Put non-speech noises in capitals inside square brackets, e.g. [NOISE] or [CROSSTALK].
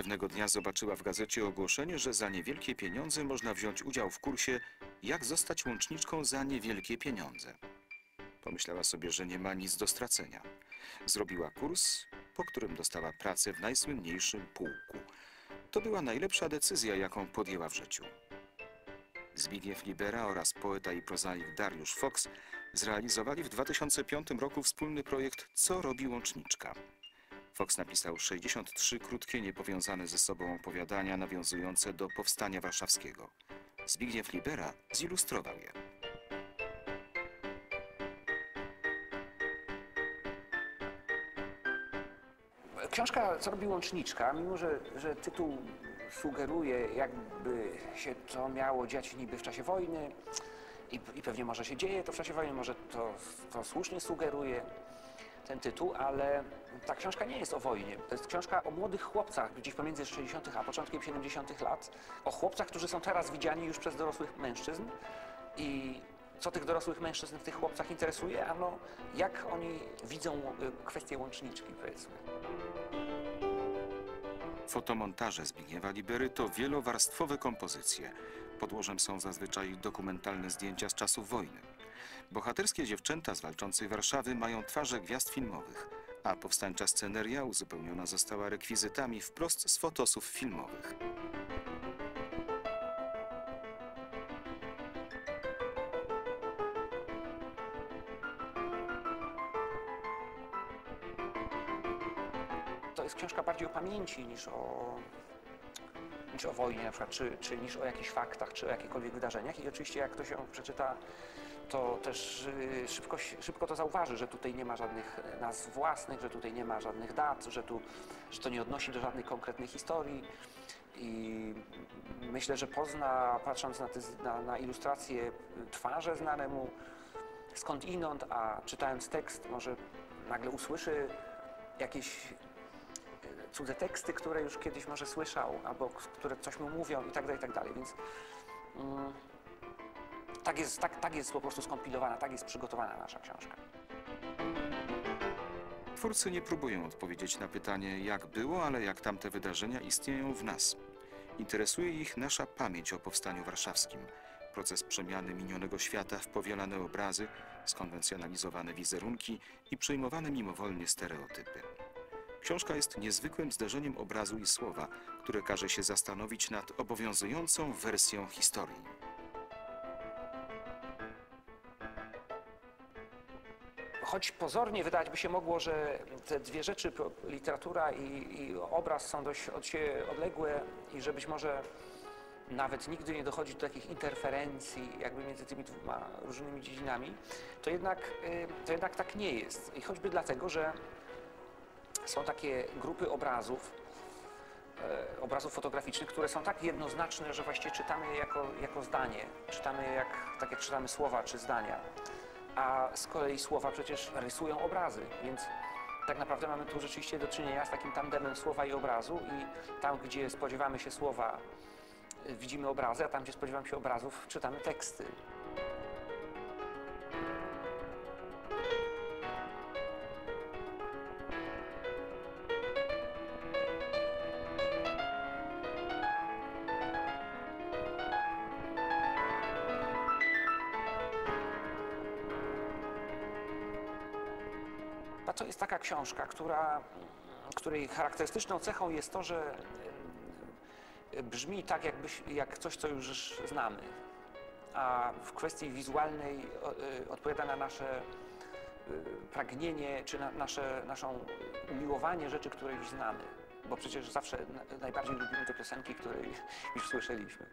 Pewnego dnia zobaczyła w gazecie ogłoszenie, że za niewielkie pieniądze można wziąć udział w kursie Jak zostać łączniczką za niewielkie pieniądze. Pomyślała sobie, że nie ma nic do stracenia. Zrobiła kurs, po którym dostała pracę w najsłynniejszym pułku. To była najlepsza decyzja, jaką podjęła w życiu. Zbigniew Libera oraz poeta i prozaik Dariusz Fox zrealizowali w 2005 roku wspólny projekt Co robi łączniczka. Fox napisał 63 krótkie, niepowiązane ze sobą opowiadania nawiązujące do powstania warszawskiego. Zbigniew Libera zilustrował je. Książka Co robi łączniczka, mimo że, że tytuł sugeruje, jakby się to miało dziać niby w czasie wojny i, i pewnie może się dzieje to w czasie wojny, może to, to słusznie sugeruje ten tytuł, ale ta książka nie jest o wojnie. To jest książka o młodych chłopcach, gdzieś pomiędzy 60. a początkiem 70. lat. O chłopcach, którzy są teraz widziani już przez dorosłych mężczyzn i co tych dorosłych mężczyzn w tych chłopcach interesuje? Ano, jak oni widzą y, kwestię łączniczki, powiedzmy. Fotomontaże Zbigniewa Libery to wielowarstwowe kompozycje. Podłożem są zazwyczaj dokumentalne zdjęcia z czasów wojny. Bohaterskie dziewczęta z walczącej Warszawy mają twarze gwiazd filmowych, a powstańcza sceneria uzupełniona została rekwizytami wprost z fotosów filmowych. To jest książka bardziej o pamięci niż o, niż o wojnie na przykład, czy, czy niż o jakichś faktach, czy o jakichkolwiek wydarzeniach. I oczywiście jak ktoś ją przeczyta, to też y, szybko, szybko to zauważy, że tutaj nie ma żadnych nazw własnych, że tutaj nie ma żadnych dat, że, tu, że to nie odnosi do żadnej konkretnej historii. I myślę, że pozna, patrząc na, te, na, na ilustracje, twarze znane mu skądinąd, a czytając tekst może nagle usłyszy jakieś cudze teksty, które już kiedyś może słyszał, albo które coś mu mówią i tak dalej, i tak dalej. Więc mm, tak, jest, tak, tak jest po prostu skompilowana, tak jest przygotowana nasza książka. Twórcy nie próbują odpowiedzieć na pytanie, jak było, ale jak tamte wydarzenia istnieją w nas. Interesuje ich nasza pamięć o powstaniu warszawskim, proces przemiany minionego świata w powielane obrazy, skonwencjonalizowane wizerunki i przejmowane mimowolnie stereotypy. Książka jest niezwykłym zderzeniem obrazu i słowa, które każe się zastanowić nad obowiązującą wersją historii. Choć pozornie wydawać by się mogło, że te dwie rzeczy, literatura i, i obraz są dość od siebie odległe i że być może nawet nigdy nie dochodzi do takich interferencji jakby między tymi dwoma różnymi dziedzinami, to jednak, y, to jednak tak nie jest. I choćby dlatego, że są takie grupy obrazów, e, obrazów fotograficznych, które są tak jednoznaczne, że właściwie czytamy je jako, jako zdanie. Czytamy je jak, tak jak czytamy słowa czy zdania. A z kolei słowa przecież rysują obrazy, więc tak naprawdę mamy tu rzeczywiście do czynienia z takim tandemem słowa i obrazu i tam, gdzie spodziewamy się słowa, y, widzimy obrazy, a tam, gdzie spodziewamy się obrazów, czytamy teksty. To jest taka książka, która, której charakterystyczną cechą jest to, że y, brzmi tak, jakbyś, jak coś, co już znamy. A w kwestii wizualnej y, odpowiada na nasze y, pragnienie, czy na nasze naszą umiłowanie rzeczy, które już znamy. Bo przecież zawsze na- najbardziej lubimy te piosenki, które [LAUGHS] już słyszeliśmy.